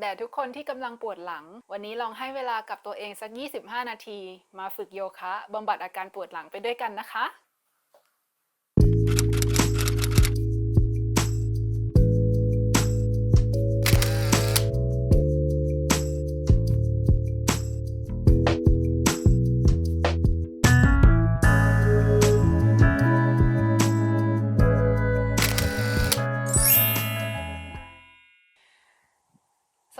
แด่ทุกคนที่กำลังปวดหลัง วันนี้ลองให้เวลากับตัวเองสัก 25 นาที มาฝึกโยคะบำบัดอาการปวดหลังไปด้วยกันนะคะ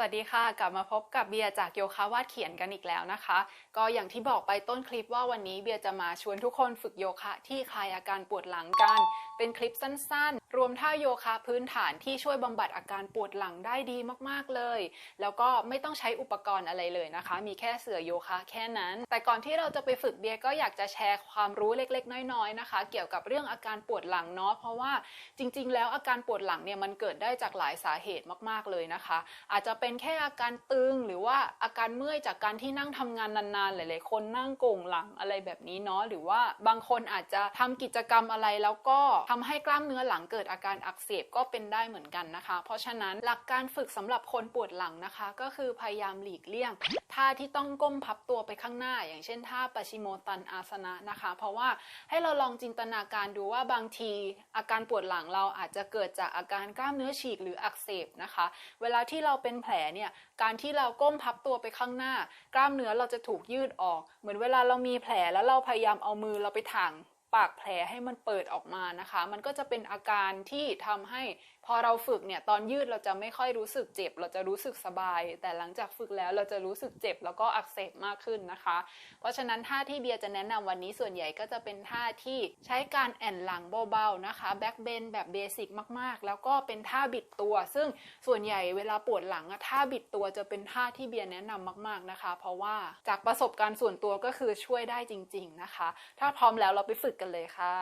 วัสดีค่ะ กลับมาพบกับเบียร์จากโยคะวาดเขียนกันอีกแล้วนะคะ ก็อย่างที่บอกไปต้นคลิปว่าวันนี้เบียร์จะมาชวนทุกคนฝึกโยคะที่คลายอาการปวดหลังกัน เป็นคลิปสั้นๆ รวมท่าโยคะพื้นฐานที่ช่วยบำบัดอาการปวดหลังได้ดีมากๆเลย แล้วก็ไม่ต้องใช้อุปกรณ์อะไรเลยนะคะ มีแค่เสื่อโยคะแค่นั้น แต่ก่อนที่เราจะไปฝึกเบียร์ก็อยากจะแชร์ความรู้เล็กๆ น้อยๆนะคะ เกี่ยวกับเรื่องอาการปวดหลังเนาะเพราะว่าจริง ๆ แล้วอาการปวดหลังเนี่ยมันเกิดได้จากหลายสาเหตุมากๆเลยนะคะ อาจจะเป็นแค่อาการตึงหรือว่าอาการเมื่อยจากการที่นั่งทำงานนานๆ หลายๆ คนนั่งโก่งหลังอะไรแบบนี้เนาะหรือว่าบางคนอาจจะทำกิจกรรมอะไรแล้วก็ทำให้กล้ามเนื้อหลังเกิดอาการอักเสบก็เป็นได้เหมือนกันนะคะ เพราะฉะนั้นหลักการฝึกสำหรับคนปวดหลังนะคะ ก็คือพยายามหลีกเลี่ยงท่าที่ต้องก้มพับตัวไปข้างหน้า อย่างเช่นท่าปชิโมตันอาสนะนะคะ เพราะว่าให้เราลองจินตนาการดูว่าบางทีอาการปวดหลังเราอาจจะเกิดจากอาการกล้ามเนื้อฉีกหรืออักเสบนะคะ เวลาที่เราเป็นแผลเนี่ยการที่เราก้มพับตัวไปข้างหน้า กล้ามเนื้อเราจะถูกยืดออก เหมือนเวลาเรามีแผลแล้วเราพยายามเอามือเราไปถ่าง ปากแผลให้มันเปิดออกมานะคะ มันก็จะเป็นอาการที่ทำให้พอเราฝึกเนี่ยตอนยืดเราจะไม่ค่อยรู้สึกเจ็บ เราจะรู้สึกสบาย แต่หลังจากฝึกแล้วเราจะรู้สึกเจ็บแล้วก็อักเสบมากขึ้นนะคะ เพราะฉะนั้นท่าที่เบียร์จะแนะนำวันนี้ส่วนใหญ่ก็จะเป็นท่าที่ใช้การแอนหลังเบาๆนะคะแบ็กเบนแบบเบสิกมากๆ แล้วก็เป็นท่าบิดตัว ซึ่งส่วนใหญ่เวลาปวดหลังอะท่าบิดตัวจะเป็นท่าที่เบียร์แนะนำมาก ๆนะคะ เพราะว่าจากประสบการณ์ส่วนตัวก็คือช่วยได้จริง ๆนะคะ ถ้าพร้อมแล้วเราไปฝึกกันเลยค่ะ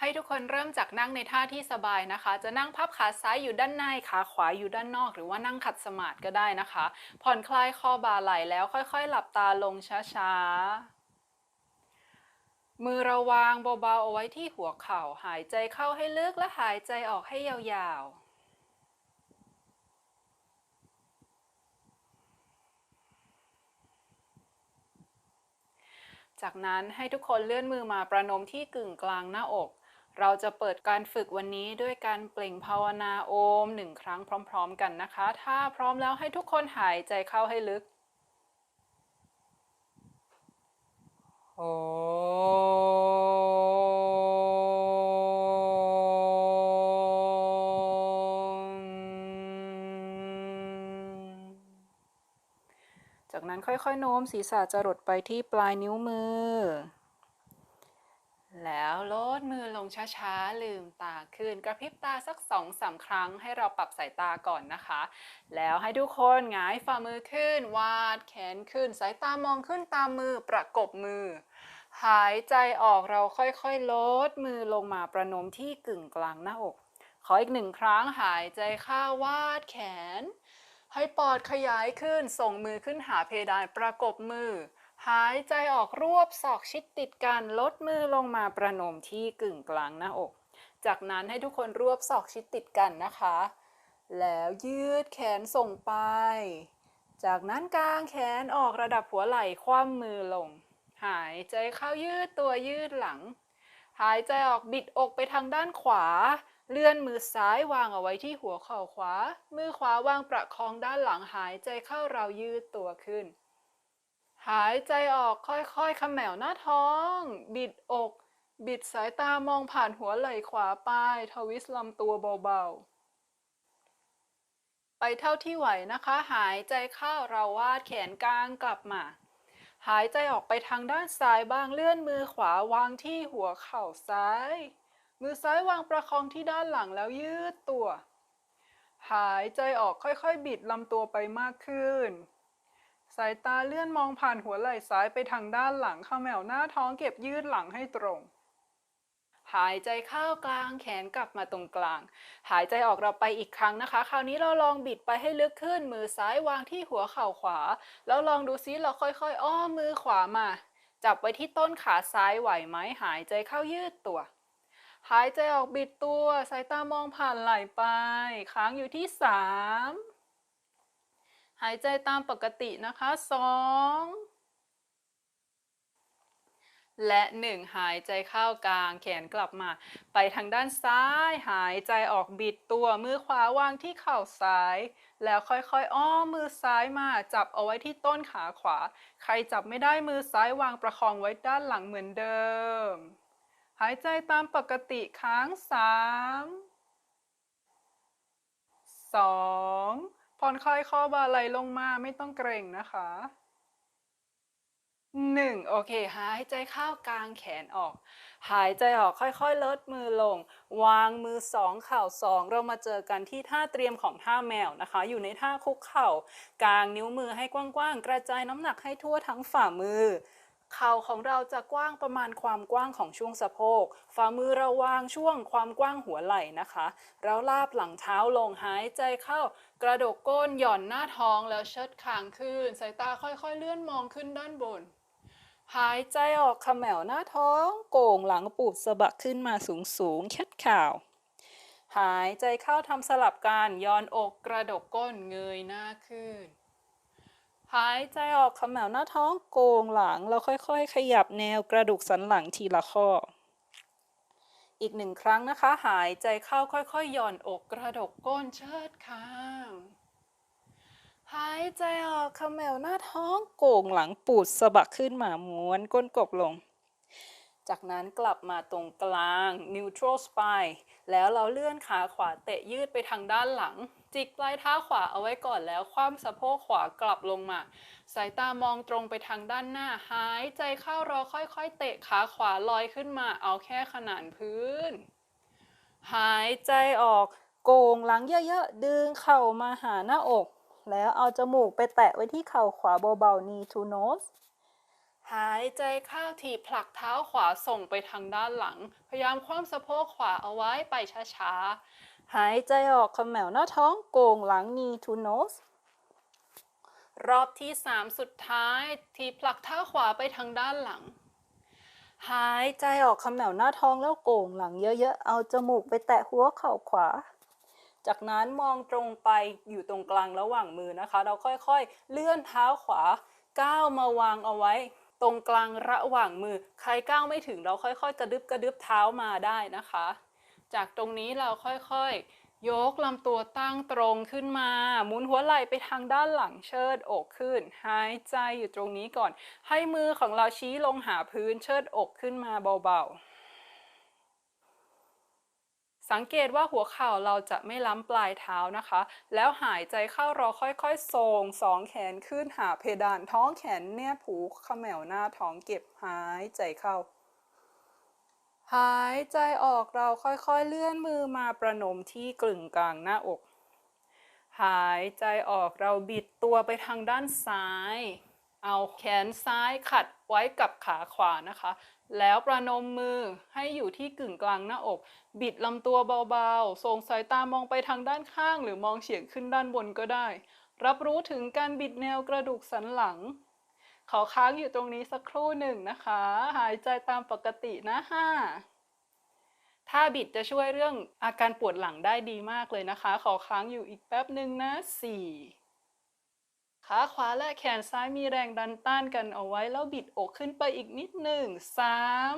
ให้ทุกคนเริ่มจากนั่งในท่าที่สบายนะคะ จะนั่งพับขาซ้ายอยู่ด้านในขาขวาอยู่ด้านนอก หรือว่านั่งขัดสมาธิก็ได้นะคะ ผ่อนคลายคอบ่าไหล่แล้วค่อยๆ หลับตาลงช้าๆมือเราวางเบาๆเอาไว้ที่หัวเข่า หายใจเข้าให้ลึกและหายใจออกให้ยาวๆ จากนั้นให้ทุกคนเลื่อนมือมาประนมที่กึ่งกลางหน้าอก เราจะเปิดการฝึกวันนี้ด้วยการเปล่งภาวนาโอมหนึ่งครั้งพร้อม ๆ กันนะคะ ถ้าพร้อมแล้วให้ทุกคนหายใจเข้าให้ลึกโอ ค่อยๆ โน้มศีรษะจรดไปที่ปลายนิ้วมือ แล้วลดมือลงช้าๆ ลืมตาขึ้น กระพริบตาสักสองสามครั้งให้เราปรับสายตาก่อนนะคะ แล้วให้ทุกคนหงายฝ่ามือขึ้น วาดแขนขึ้น สายตามองขึ้นตามมือประกบมือ หายใจออกเราค่อยๆ ลดมือลงมาประนมที่กึ่งกลางหน้าอก ขออีกหนึ่งครั้งหายใจเข้าวาดแขน ให้ปอดขยายขึ้น ส่งมือขึ้นหาเพดานประกบมือ หายใจออกรวบศอกชิดติดกัน ลดมือลงมาประนมที่กึ่งกลางหน้าอก จากนั้นให้ทุกคนรวบศอกชิดติดกันนะคะ แล้วยืดแขนส่งไป จากนั้นกางแขนออกระดับหัวไหล่คว่ำมือลง หายใจเข้ายืดตัวยืดหลัง หายใจออกบิดอกไปทางด้านขวา เลื่อนมือซ้ายวางเอาไว้ที่หัวเข่าขวา มือขวาวางประคองด้านหลังหายใจเข้าเรายืดตัวขึ้น หายใจออกค่อยๆขมวหน้าท้อง บิดอก บิดสายตามองผ่านหัวไหล่ขวาไปทวิสลำตัวเบาๆ ไปเท่าที่ไหวนะคะ หายใจเข้าเราวาดแขนกลางกลับมา หายใจออกไปทางด้านซ้ายบ้างเลื่อนมือขวาวางที่หัวเข่าซ้าย มือซ้ายวางประคองที่ด้านหลังแล้วยืดตัว หายใจออกค่อยๆ บิดลำตัวไปมากขึ้น สายตาเลื่อนมองผ่านหัวไหล่ซ้ายไปทางด้านหลังเขมวหน้าท้องเก็บยืดหลังให้ตรง หายใจเข้ากลางแขนกลับมาตรงกลาง หายใจออกเราไปอีกครั้งนะคะ คราวนี้เราลองบิดไปให้ลึกขึ้น มือซ้ายวางที่หัวเข่าขวา แล้วลองดูซิเราค่อยๆ อ้อมมือขวามา จับไว้ที่ต้นขาซ้ายไหวไหมหายใจเข้ายืดตัว หายใจออกบิดตัว สายตามองผ่านไหล่ไป ค้างอยู่ที่สามหายใจตามปกตินะคะสองและหนึ่งหายใจเข้ากลางแขนกลับมา ไปทางด้านซ้าย หายใจออกบิดตัว มือขวาวางที่เข่าซ้าย แล้วค่อยๆ อ้อมมือซ้ายมา จับเอาไว้ที่ต้นขาขวา ใครจับไม่ได้มือซ้ายวางประคองไว้ด้านหลังเหมือนเดิม หายใจตามปกติค้างสามสองผ่อนคลายคอบาไหลลงมาไม่ต้องเกรงนะคะหนึ่งโอเค หายใจเข้ากลางแขนออก หายใจออกค่อยๆลดมือลง วางมือสองเข่าสองเรามาเจอกันที่ท่าเตรียมของท่าแมวนะคะ อยู่ในท่าคุกเข่ากลางนิ้วมือให้กว้างๆ กระจายน้ำหนักให้ทั่วทั้งฝ่ามือ เข่าของเราจะกว้างประมาณความกว้างของช่วงสะโพก ฝ่ามือเราวางช่วงความกว้างหัวไหล่นะคะ แล้วลาบหลังเท้าลงหายใจเข้า กระดกก้นหย่อนหน้าท้องแล้วเชิดคางขึ้น สายตาค่อยๆเลื่อนมองขึ้นด้านบน หายใจออกขมวหน้าท้อง โก่งหลังปูดสะบักขึ้นมาสูงสูงๆแคดข่าวหายใจเข้าทำสลับกันย้อนอกกระดกก้นเงยหน้าขึ้น หายใจออกขมวหน้าท้องโกงหลัง แล้วค่อยๆ ขยับแนวกระดูกสันหลังทีละข้อ อีกหนึ่งครั้งนะคะ หายใจเข้าค่อยๆ หย่อนอกกระดกก้นเชิดคาง หายใจออกขมวหน้าท้องโก่งหลังปูดสะบักขึ้นมาม้วนก้นกบลง จากนั้นกลับมาตรงกลาง neutral spine แล้วเราเลื่อนขาขวาเตะยืดไปทางด้านหลัง จิกปลายเท้าขวาเอาไว้ก่อนแล้ว คว่ำสะโพกขวากลับลงมา สายตามองตรงไปทางด้านหน้า หายใจเข้าเราค่อยๆ เตะขาขวาลอยขึ้นมา เอาแค่ขนานพื้น หายใจออกโก่งหลังเยอะๆ ดึงเข่ามาหาหน้าอก แล้วเอาจมูกไปแตะไว้ที่เข่าขวาเบาๆ knee to nose หายใจเข้าทีผลักเท้าขวาส่งไปทางด้านหลัง พยายามคว่ำสะโพกขวาเอาไว้ไปช้าๆ หายใจออกเขมวหน้าท้องโก่งหลัง knee to nose รอบที่ 3 สุดท้ายทีผลักเท้าขวาไปทางด้านหลัง หายใจออกเขมวหน้าท้องแล้วโก่งหลังเยอะๆ เอาจมูกไปแตะหัวเข่าขวา จากนั้นมองตรงไปอยู่ตรงกลางระหว่างมือนะคะ เราค่อยๆ เลื่อนเท้าขวา ก้าวมาวางเอาไว้ ตรงกลางระหว่างมือ ใครก้าวไม่ถึงเราค่อยๆ กระดึบกระดึบเท้ามาได้นะคะ จากตรงนี้เราค่อยๆ ยกลำตัวตั้งตรงขึ้นมา หมุนหัวไหล่ไปทางด้านหลังเชิดอกขึ้น หายใจอยู่ตรงนี้ก่อน ให้มือของเราชี้ลงหาพื้นเชิดอกขึ้นมาเบาๆสังเกตว่าหัวเข่าเราจะไม่ล้ำปลายเท้านะคะ แล้วหายใจเข้าเราค่อยๆส่งสองแขนขึ้นหาเพดานท้องแขนแนบผูเขมวหน้าท้องเก็บหายใจเข้า หายใจออกเราค่อยๆเลื่อนมือมาประนมที่กลึงกลางหน้าอก หายใจออกเราบิดตัวไปทางด้านซ้าย เอาแขนซ้ายขัดไว้กับขาขวานะคะ แล้วประนมมือให้อยู่ที่กึ่งกลางหน้าอก บิดลำตัวเบาๆ ส่งสายตามองไปทางด้านข้าง หรือมองเฉียงขึ้นด้านบนก็ได้ รับรู้ถึงการบิดแนวกระดูกสันหลัง ขอค้างอยู่ตรงนี้สักครู่หนึ่งนะคะ หายใจตามปกตินะห้าถ้าบิดจะช่วยเรื่องอาการปวดหลังได้ดีมากเลยนะคะ ขอค้างอยู่อีกแป๊บหนึ่งนะสี่ขาขวาและแขนซ้ายมีแรงดันต้านกันเอาไว้แล้วบิดอกขึ้นไปอีกนิดหนึ่งสาม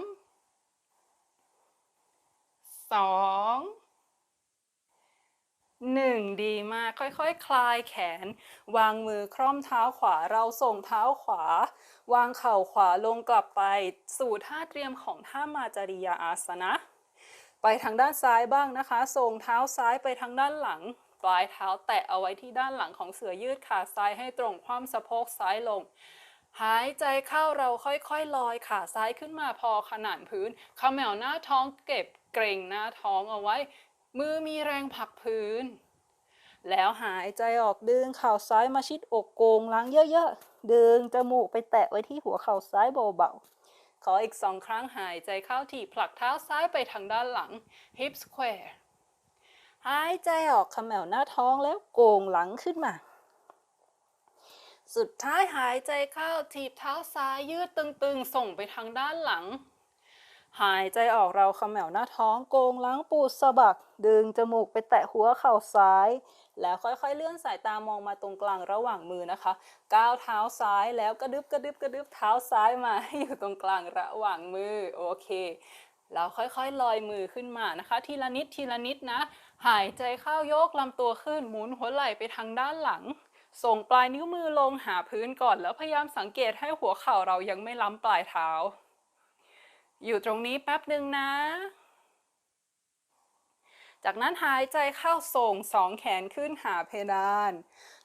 สอง หนึ่งดีมากค่อยๆคคลายแขน วางมือคร่อมเท้าขวาเราส่งเท้าขวา วางเข่าขวาลงกลับไป สู่ท่าเตรียมของท่ามาจาริยาอาสนะ ไปทางด้านซ้ายบ้างนะคะ ส่งเท้าซ้ายไปทางด้านหลัง ปลายเท้าแตะเอาไว้ที่ด้านหลังของเสือยืดขาซ้ายให้ตรงคว่ำสะโพกซ้ายลง หายใจเข้าเราค่อยๆลอยขาซ้ายขึ้นมาพอขนานพื้นขมวหน้าท้องเก็บเกรงหน้าท้องเอาไว้ มือมีแรงผลักพื้น แล้วหายใจออกดึงเข่าซ้ายมาชิดอกโกงหลังเยอะๆ ดึงจมูกไปแตะไว้ที่หัวเข่าซ้ายเบาๆ ขออีกสองครั้งหายใจเข้าที่ผลักเท้าซ้ายไปทางด้านหลัง hip square หายใจออกขมวหน้าท้องแล้วโกงหลังขึ้นมา สุดท้ายหายใจเข้าถีบเท้าซ้ายยืดตึงๆ ส่งไปทางด้านหลัง หายใจออกเราเขมวหน้าท้องโกงล้างปูดสะบัก ดึงจมูกไปแตะหัวเข่าซ้าย แล้วค่อยๆเลื่อนสายตามองมาตรงกลางระหว่างมือนะคะก้าวเท้าซ้ายแล้วกระดึบกระดึบกระดึบเท้าซ้ายมาให้อยู่ตรงกลางระหว่างมือโอเคแล้วค่อยๆ ลอยมือขึ้นมานะคะ ทีละนิดทีละนิดนะ หายใจเข้ายกลำตัวขึ้นหมุนหัวไหล่ไปทางด้านหลัง ส่งปลายนิ้วมือลงหาพื้นก่อนแล้วพยายามสังเกตให้หัวเข่าเรายังไม่ล้ำปลายเท้า อยู่ตรงนี้แป๊บหนึ่งนะ จากนั้นหายใจเข้าส่งสองแขนขึ้นหาเพดาน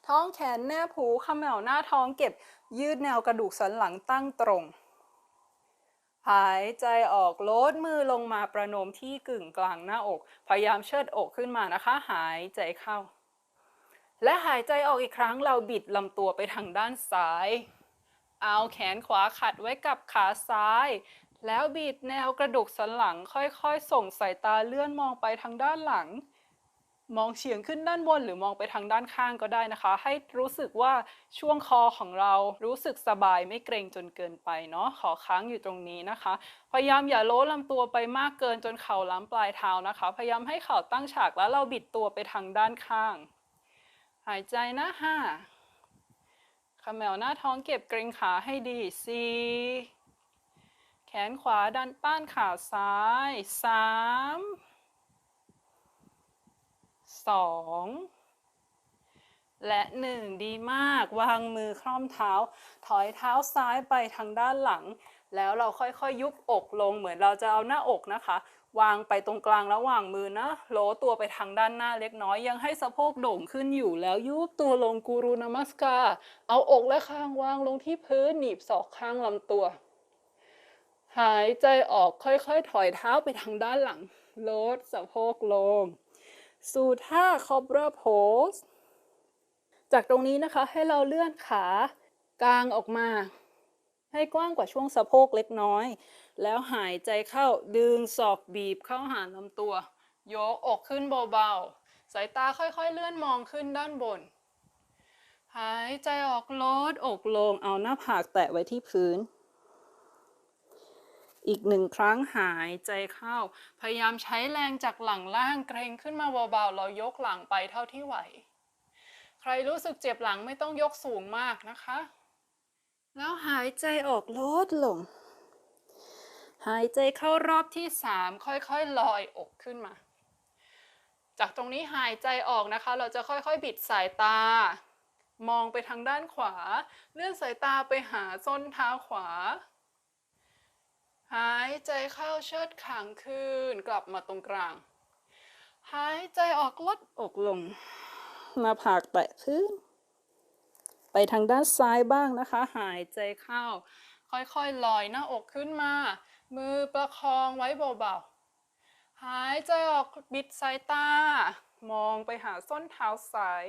ท้องแขนแนบหูขมวหน้าท้องเก็บยืดแนวกระดูกสันหลังตั้งตรง หายใจออกลดมือลงมาประนมที่กึ่งกลางหน้าอก พยายามเชิดอกขึ้นมานะคะ หายใจเข้า และหายใจออกอีกครั้งเราบิดลำตัวไปทางด้านซ้ายเอาแขนขวาขัดไว้กับขาซ้าย แล้วบิดแนวกระดูกสันหลังค่อยๆ ส่งสายตาเลื่อนมองไปทางด้านหลัง มองเฉียงขึ้นด้านบนหรือมองไปทางด้านข้างก็ได้นะคะ ให้รู้สึกว่าช่วงคอของเรารู้สึกสบายไม่เกรงจนเกินไปเนาะขอค้างอยู่ตรงนี้นะคะ พยายามอย่าโล้ลำตัวไปมากเกินจนเข่าล้ำปลายเท้านะคะ พยายามให้เข่าตั้งฉากแล้วเราบิดตัวไปทางด้านข้าง หายใจนะห้าขมวหน้าท้องเก็บเกรงขาให้ดีสี่ แขนขวาดันป้านขาซ้ายสามสองและหนึ่งดีมาก วางมือคล่อมเท้า ถอยเท้าซ้ายไปทางด้านหลัง แล้วเราค่อยๆยุบอกลงเหมือนเราจะเอาหน้าอกนะคะ วางไปตรงกลางระหว่างมือนะโลตัวไปทางด้านหน้าเล็กน้อยยังให้สะโพกโด่งขึ้นอยู่แล้วยุบตัวลงกูรูนามัสการเอาอกและข้างวางลงที่พื้นหนีบศอกข้างลำตัว หายใจออกค่อยๆ ถอยเท้าไปทางด้านหลัง ลดสะโพกลง สู่ท่าคอบราโพสจากตรงนี้นะคะให้เราเลื่อนขากลางออกมา ให้กว้างกว่าช่วงสะโพกเล็กน้อย แล้วหายใจเข้าดึงศอกบีบเข้าหาลำตัว ยกอกขึ้นเบาๆ สายตาค่อยๆ เลื่อนมองขึ้นด้านบน หายใจออกลดอกลง เอาหน้าผากแตะไว้ที่พื้น อีกหนึ่งครั้งหายใจเข้า พยายามใช้แรงจากหลังล่างเกรงขึ้นมาเบาๆ เรายกหลังไปเท่าที่ไหว ใครรู้สึกเจ็บหลังไม่ต้องยกสูงมากนะคะ แล้วหายใจออกลดลง หายใจเข้ารอบที่สามค่อยๆลอยอกขึ้นมา จากตรงนี้หายใจออกนะคะ เราจะค่อยๆ บิดสายตามองไปทางด้านขวา เลื่อนสายตาไปหาส้นเท้าขวา หายใจเข้าเชิดขางขึ้น กลับมาตรงกลาง หายใจออกลดอกลง หน้าผากแตะพื้น ไปทางด้านซ้ายบ้างนะคะ หายใจเข้า ค่อยๆลอยหน้าอกขึ้นมา มือประคองไว้เบาๆ หายใจออกบิดสายตา มองไปหาส้นเท้าซ้าย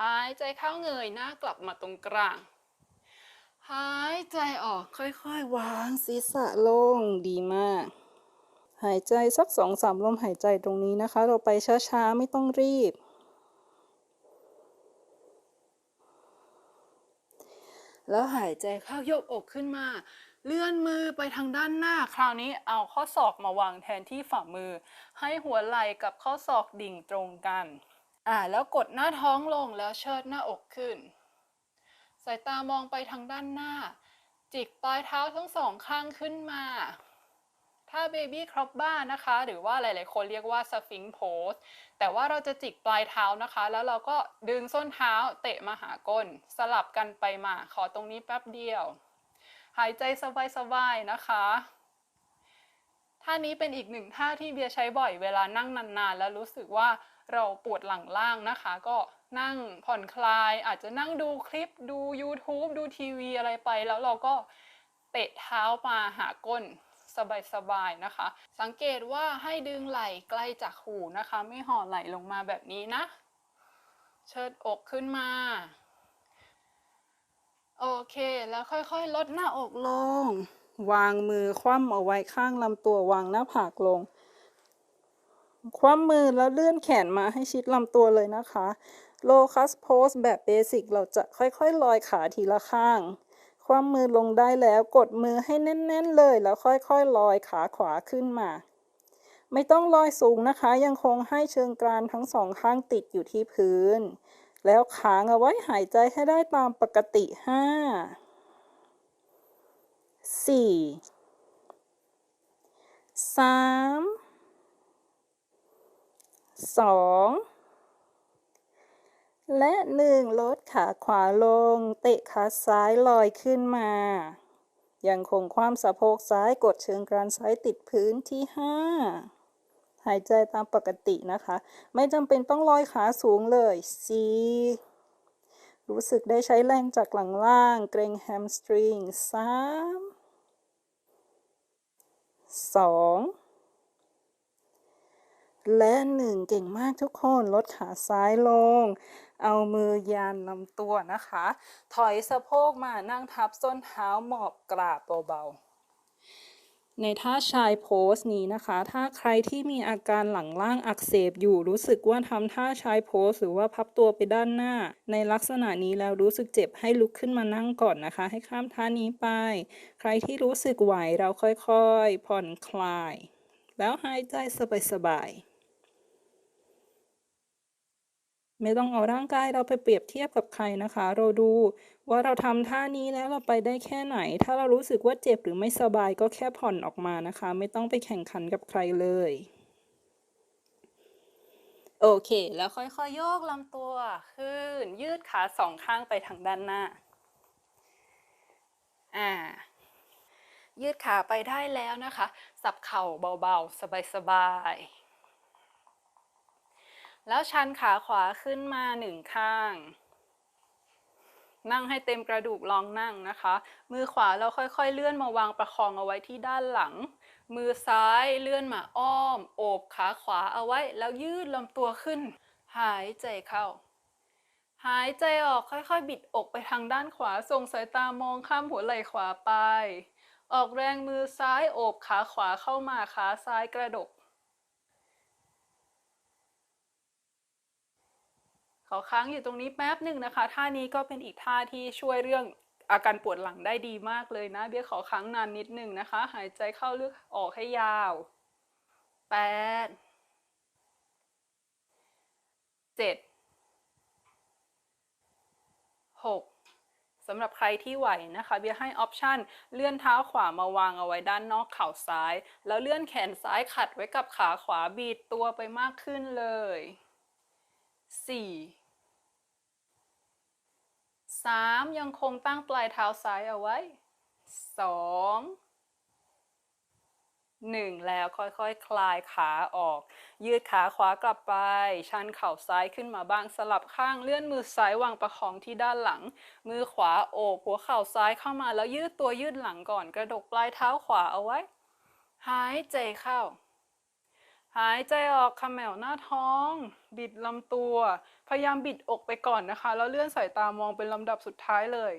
หายใจเข้าเงยหน้ากลับมาตรงกลาง หายใจออกค่อยๆ วางศีรษะลงดีมาก หายใจสักสองสามลมหายใจตรงนี้นะคะ เราไปช้าๆ ไม่ต้องรีบ แล้วหายใจเข้ายกอกขึ้นมา เลื่อนมือไปทางด้านหน้า คราวนี้เอาข้อศอกมาวางแทนที่ฝ่ามือ ให้หัวไหล่กับข้อศอกดิ่งตรงกัน อ่าแล้วกดหน้าท้องลงแล้วเชิดหน้าอกขึ้น สายตามองไปทางด้านหน้า จิกปลายเท้าทั้งสองข้างขึ้นมา ถ้าเบบี้ครอบบ้านะคะ หรือว่าหลาย ๆ คนเรียกว่าสฟิงโพสแต่ว่าเราจะจิกปลายเท้านะคะ แล้วเราก็ดึงส้นเท้าเตะมาหาก้น สลับกันไปมา ขอตรงนี้แป๊บเดียว หายใจสบาย ๆ นะคะท่านี้เป็นอีกหนึ่งท่าที่เบียร์ใช้บ่อยเวลานั่งนานๆ แล้วรู้สึกว่าเราปวดหลังล่างนะคะ ก็ นั่งผ่อนคลาย อาจจะนั่งดูคลิปดู YouTube ดูทีวีอะไรไป แล้วเราก็เตะเท้ามาหาก้นสบายๆนะคะ สังเกตว่าให้ดึงไหล่ใกล้จากหูนะคะ ไม่ห่อไหล่ลงมาแบบนี้นะ เชิดอกขึ้นมาโอเค แล้วค่อยๆ ลดหน้าอกลง วางมือคว่ำเอาไว้ข้างลำตัววางหน้าผากลง คว่ำมือแล้วเลื่อนแขนมาให้ชิดลำตัวเลยนะคะ โลคัสโพสแบบเบสิกเราจะค่อยๆ ลอยขาทีละข้าง คว่ำมือลงได้แล้วกดมือให้แน่นๆเลยแล้วค่อยๆ ลอยขาขวาขึ้นมา ไม่ต้องลอยสูงนะคะ ยังคงให้เชิงกรานทั้งสองข้างติดอยู่ที่พื้น แล้วค้างเอาไว้หายใจให้ได้ตามปกติห้าสี่สามสอง และหนึ่งลดขาขวาลง เตะขาซ้ายลอยขึ้นมา ยังคงความสะโพกซ้ายกดเชิงกรานซ้ายติดพื้นที่ห้าหายใจตามปกตินะคะ ไม่จำเป็นต้องลอยขาสูงเลยสี่รู้สึกได้ใช้แรงจากหลังล่าง เกรงแฮมสตริงสามสองและหนึ่งเก่งมากทุกคน ลดขาซ้ายลง เอามือยานลำตัวนะคะ ถอยสะโพกมานั่งทับส้นเท้าหมอบกราบเบาๆ ในท่าชายโพสนี้นะคะ ถ้าใครที่มีอาการหลังล่างอักเสบอยู่รู้สึกว่าทำท่าชายโพสหรือว่าพับตัวไปด้านหน้า ในลักษณะนี้แล้วรู้สึกเจ็บให้ลุกขึ้นมานั่งก่อนนะคะ ให้ข้ามท่านี้ไป ใครที่รู้สึกไหวเราค่อยๆ ผ่อนคลาย แล้วหายใจสบายๆ ไม่ต้องเอาร่างกายเราไปเปรียบเทียบกับใครนะคะ เราดูว่าเราทำท่านี้แล้วเราไปได้แค่ไหน ถ้าเรารู้สึกว่าเจ็บหรือไม่สบายก็แค่ผ่อนออกมานะคะ ไม่ต้องไปแข่งขันกับใครเลย โอเค แล้วค่อยๆ โยกลำตัวขึ้น ยืดขาสองข้างไปทางด้านหน้า อ่า ยืดขาไปได้แล้วนะคะ สับเข่าเบาๆ สบายๆ แล้วชันขาขวาขึ้นมาหนึ่งข้าง นั่งให้เต็มกระดูกลองนั่งนะคะ มือขวาเราค่อยๆ เลื่อนมาวางประคองเอาไว้ที่ด้านหลัง มือซ้ายเลื่อนมาอ้อม โอบขาขวาเอาไว้ แล้วยืดลำตัวขึ้น หายใจเข้า หายใจออกค่อยๆ บิดอกไปทางด้านขวา ส่งสายตามองข้ามหัวไหล่ขวาไป ออกแรงมือซ้ายโอบขาขวาเข้ามาขาซ้ายกระดก ขอค้างอยู่ตรงนี้แป๊บหนึ่งนะคะ ท่านี้ก็เป็นอีกท่าที่ช่วยเรื่องอาการปวดหลังได้ดีมากเลยนะ เบี้ยขอค้างนานนิดหนึ่งนะคะ หายใจเข้าลึกออกให้ยาวแปดเจ็ดหกสำหรับใครที่ไหวนะคะ เบียร์ให้ออปชันเลื่อนเท้าขวามาวางเอาไว้ด้านนอกเข่าซ้าย แล้วเลื่อนแขนซ้ายขัดไว้กับขาขวาบีดตัวไปมากขึ้นเลยสี่ สามยังคงตั้งปลายเท้าซ้ายเอาไว้สองหนึ่งแล้วค่อยๆคคลายขาออก ยืดขาขวากลับไป ชันเข่าซ้ายขึ้นมาบ้างสลับข้างเลื่อนมือซ้ายวางประคองที่ด้านหลัง มือขวาโอบหัวเข่าซ้ายเข้ามาแล้วยืดตัวยืดหลังก่อน กระดกปลายเท้าขวาเอาไว้ หายใจเข้า หายใจออกขมแมวหน้าท้อง บิดลำตัว พยายามบิดอกไปก่อนนะคะ แล้วเลื่อนสายตามองเป็นลำดับสุดท้ายเลย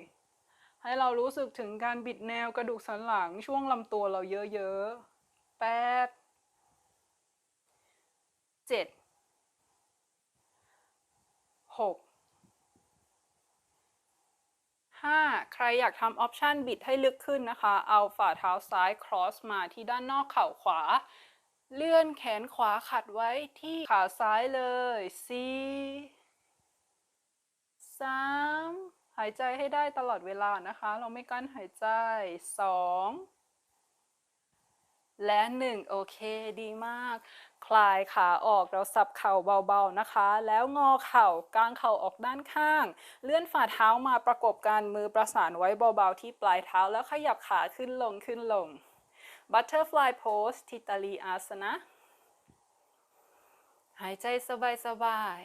ให้เรารู้สึกถึงการบิดแนวกระดูกสันหลังช่วงลำตัวเราเยอะๆแปดเจ็ดหกห้าใครอยากทำออปชันบิดให้ลึกขึ้นนะคะ เอาฝ่าเท้าซ้าย cross มาที่ด้านนอกเข่าขวา เลื่อนแขนขวาขัดไว้ที่ขาซ้ายเลยสี่สามหายใจให้ได้ตลอดเวลานะคะ เราไม่กั้นหายใจสองและหนึ่งโอเคดีมาก คลายขาออกเราสับเข่าเบาๆนะคะ แล้วงอเข่ากางเข่าออกด้านข้าง เลื่อนฝ่าเท้ามาประกบกันมือประสานไว้เบาๆที่ปลายเท้าแล้วขยับขาขึ้นลงขึ้นลง Butterfly Pose ทิตาลีอาสนะ หายใจสบาย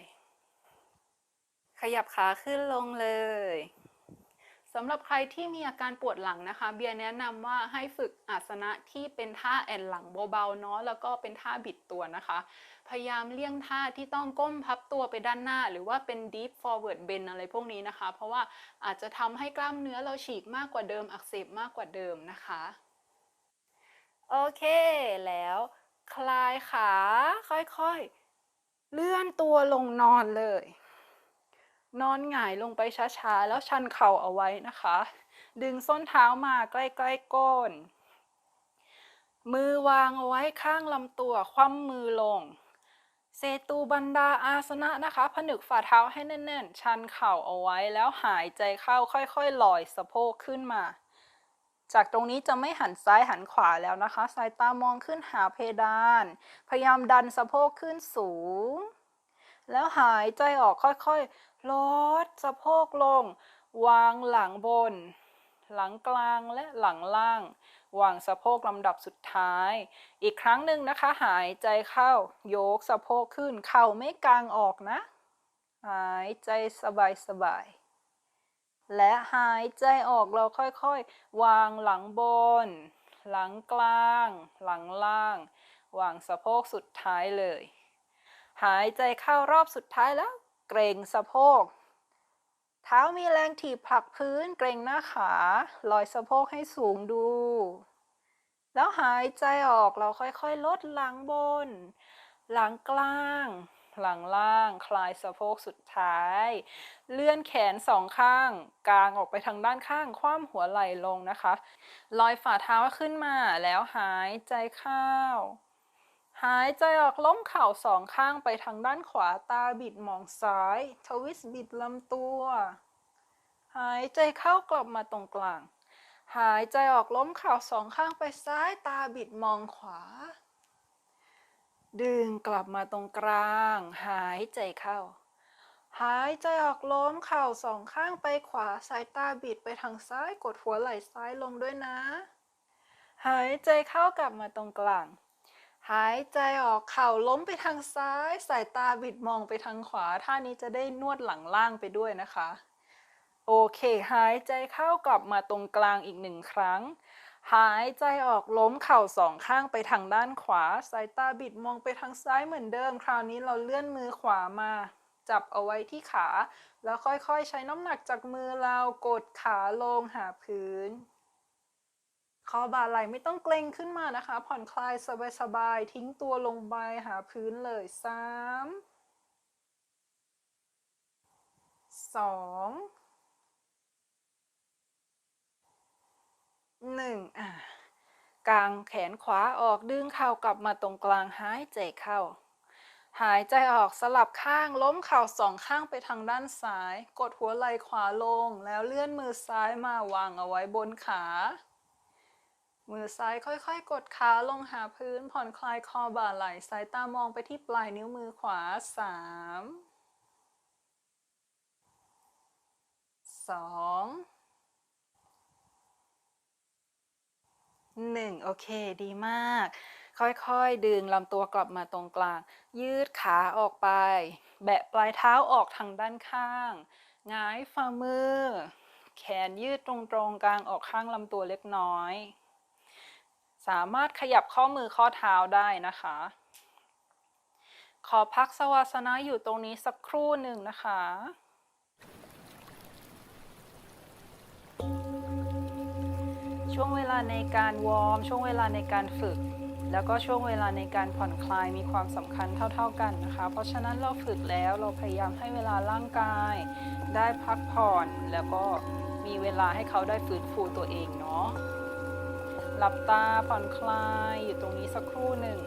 ๆขยับขาขึ้นลงเลยสำหรับใครที่มีอาการปวดหลังนะคะ เบียร์แนะนำว่าให้ฝึกอาสนะที่เป็นท่าแอนหลังเบาๆเนาะแล้วก็เป็นท่าบิดตัวนะคะ พยายามเลี่ยงท่าที่ต้องก้มพับตัวไปด้านหน้า หรือว่าเป็น deep forward bend อะไรพวกนี้นะคะ เพราะว่าอาจจะทำให้กล้ามเนื้อเราฉีกมากกว่าเดิมอักเสบมากกว่าเดิมนะคะ โอเค แล้วคลายขาค่อยๆ เลื่อนตัวลงนอนเลย นอนหงายลงไปช้าๆ แล้วชันเข่าเอาไว้นะคะ ดึงส้นเท้ามาใกล้ๆก้น มือวางเอาไว้ข้างลำตัว คว่ำมือลง เซตูบันดาอาสนะนะคะ ผนึกฝ่าเท้าให้แน่นๆ ชันเข่าเอาไว้แล้วหายใจเข้าค่อยๆลอยสะโพกขึ้นมา จากตรงนี้จะไม่หันซ้ายหันขวาแล้วนะคะ สายตามองขึ้นหาเพดาน พยายามดันสะโพกขึ้นสูง แล้วหายใจออกค่อยๆ ลดสะโพกลง วางหลังบน หลังกลางและหลังล่าง วางสะโพกลำดับสุดท้าย อีกครั้งหนึ่งนะคะ หายใจเข้า โยกสะโพกขึ้น เข่าไม่กางออกนะ หายใจสบายๆ และหายใจออกเราค่อยๆ วางหลังบน หลังกลาง หลังล่าง วางสะโพกสุดท้ายเลย หายใจเข้ารอบสุดท้ายแล้ว เกรงสะโพก เท้ามีแรงถีบผลักพื้น เกรงหน้าขา ลอยสะโพกให้สูงดู แล้วหายใจออกเราค่อยๆ ลดหลังบน หลังกลาง หลังล่าง คลายสะโพกสุดท้าย เลื่อนแขนสองข้าง กางออกไปทางด้านข้าง คว่ำหัวไหล่ลงนะคะ ลอยฝ่าเท้าขึ้นมาแล้วหายใจเข้าหายใจออกล้มเข่าสองข้างไปทางด้านขวาตาบิดมองซ้าย ทวิสบิดลำตัว หายใจเข้ากลับมาตรงกลาง หายใจออกล้มเข่าสองข้างไปซ้ายตาบิดมองขวา ดึงกลับมาตรงกลาง หายใจเข้า หายใจออกล้มเข่าสองข้างไปขวาสายตาบิดไปทางซ้ายกดหัวไหล่ซ้ายลงด้วยนะ หายใจเข้ากลับมาตรงกลาง หายใจออกเข่าล้มไปทางซ้าย สายตาบิดมองไปทางขวาท่านี้จะได้นวดหลังล่างไปด้วยนะคะ โอเค หายใจเข้ากลับมาตรงกลางอีกหนึ่งครั้ง หายใจออกล้มเข่าสองข้างไปทางด้านขวา สายตาบิดมองไปทางซ้ายเหมือนเดิม คราวนี้เราเลื่อนมือขวามา จับเอาไว้ที่ขา แล้วค่อยๆ ใช้น้ำหนักจากมือเรากดขาลงหาพื้นคอบ่าไหล่ไม่ต้องเกร็งขึ้นมานะคะ ผ่อนคลายสบายๆทิ้งตัวลงไปหาพื้นเลยสามสอง หนึ่งอะกางแขนขวาออกดึงเข่ากลับมาตรงกลางหายใจเข้า หายใจออกสลับข้างล้มเข่าสองข้างไปทางด้านซ้าย กดหัวไหล่ขวาลง แล้วเลื่อนมือซ้ายมาวางเอาไว้บนขา มือซ้ายค่อยๆ กดขาลงหาพื้นผ่อนคลายคอบ่าไหล่สายตามองไปที่ปลายนิ้วมือขวาสามสอง หนึ่งโอเค ดีมาก ค่อยๆ ดึงลำตัวกลับมาตรงกลาง ยืดขาออกไป แบะปลายเท้าออกทางด้านข้างหงายฝ่ามือ แขนยืดตรงๆ กลางออกข้างลำตัวเล็กน้อย สามารถขยับข้อมือข้อเท้าได้นะคะ ขอพักสวาสนะอยู่ตรงนี้สักครู่หนึ่งนะคะ ช่วงเวลาในการวอร์ม ช่วงเวลาในการฝึก แล้วก็ช่วงเวลาในการผ่อนคลายมีความสำคัญเท่า ๆกันนะคะ เพราะฉะนั้นเราฝึกแล้วเราพยายามให้เวลาร่างกาย ได้พักผ่อนแล้วก็มีเวลาให้เขาได้ฟื้นฟูตัวเองเนาะหลับตาผ่อนคลายอยู่ตรงนี้สักครู่หนึ่ง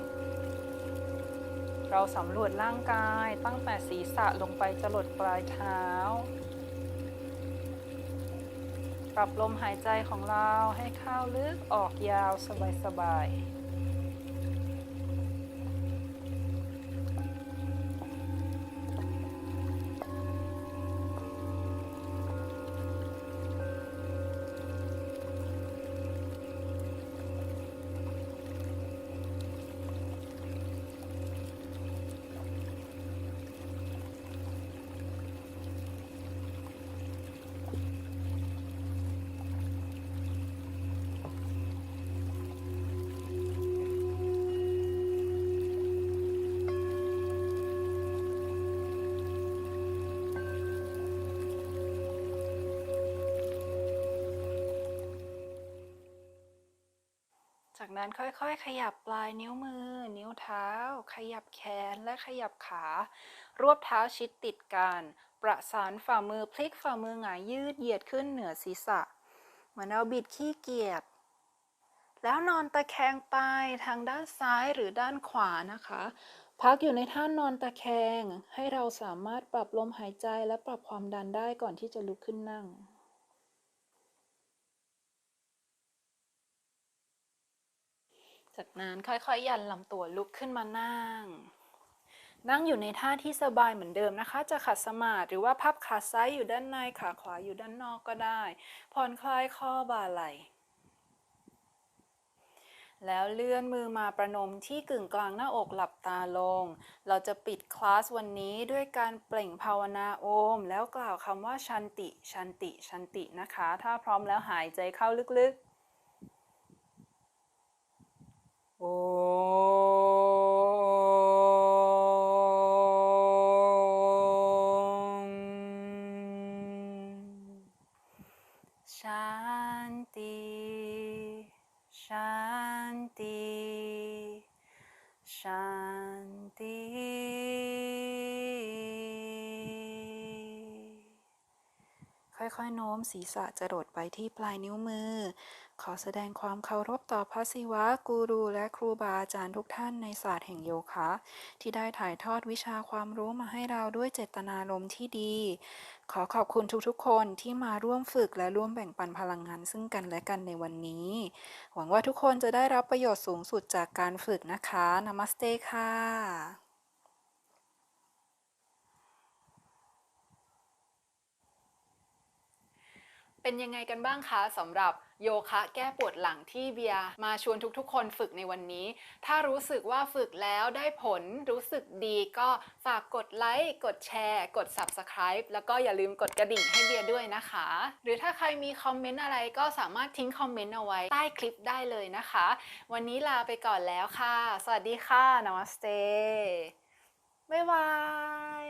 เราสำรวจร่างกายตั้งแต่ศีรษะลงไปจรดปลายเท้า ปรับลมหายใจของเราให้เข้าลึกออกยาวสบายๆ จากนั้นค่อยๆ ขยับปลายนิ้วมือ นิ้วเท้า ขยับแขนและขยับขา รวบเท้าชิดติดกัน ประสานฝ่ามือพลิกฝ่ามือหงายยืดเหยียดขึ้นเหนือศีรษะ เหมือนเราบิดขี้เกียจ แล้วนอนตะแคงไปทางด้านซ้ายหรือด้านขวานะคะ พักอยู่ในท่านอนตะแคง ให้เราสามารถปรับลมหายใจและปรับความดันได้ก่อนที่จะลุกขึ้นนั่ง จากนั้นค่อยๆ ยันลำตัวลุกขึ้นมานั่ง นั่งอยู่ในท่าที่สบายเหมือนเดิมนะคะ จะขัดสมาธิหรือว่าพับขาซ้ายอยู่ด้านในขาขวาอยู่ด้านนอกก็ได้ ผ่อนคลายข้อบ่าไหล่แล้วเลื่อนมือมาประนมที่กึ่งกลางหน้าอกหลับตาลง เราจะปิดคลาสวันนี้ด้วยการเปล่งภาวนาโอม แล้วกล่าวคำว่าชันติ ชันติ ชันตินะคะ ถ้าพร้อมแล้วหายใจเข้าลึกๆ โอมชันติชันติชันติค่อยๆโน้มศีรษะจรด ไปที่ปลายนิ้วมือ ขอแสดงความเคารพต่อพระศิวะกูรู และครูบาอาจารย์ทุกท่านในศาสตร์แห่งโยคะ ที่ได้ถ่ายทอดวิชาความรู้มาให้เราด้วยเจตนารมณ์ที่ดี ขอขอบคุณทุกๆคนที่มาร่วมฝึกและร่วมแบ่งปันพลังงานซึ่งกันและกันในวันนี้ หวังว่าทุกคนจะได้รับประโยชน์สูงสุดจากการฝึกนะคะ นามัสเตค่ะ เป็นยังไงกันบ้างคะสำหรับโยคะแก้ปวดหลังที่เบียมาชวนทุกๆ คนฝึกในวันนี้ ถ้ารู้สึกว่าฝึกแล้วได้ผลรู้สึกดีก็ฝากกดไลค์กดแชร์ กด Subscribe แล้วก็อย่าลืมกดกระดิ่งให้เบียด้วยนะคะ หรือถ้าใครมีคอมเมนต์อะไรก็สามารถทิ้งคอมเมนต์เอาไว้ใต้คลิปได้เลยนะคะ วันนี้ลาไปก่อนแล้วค่ะ สวัสดีค่ะ นมัสเตบ๊ายบาย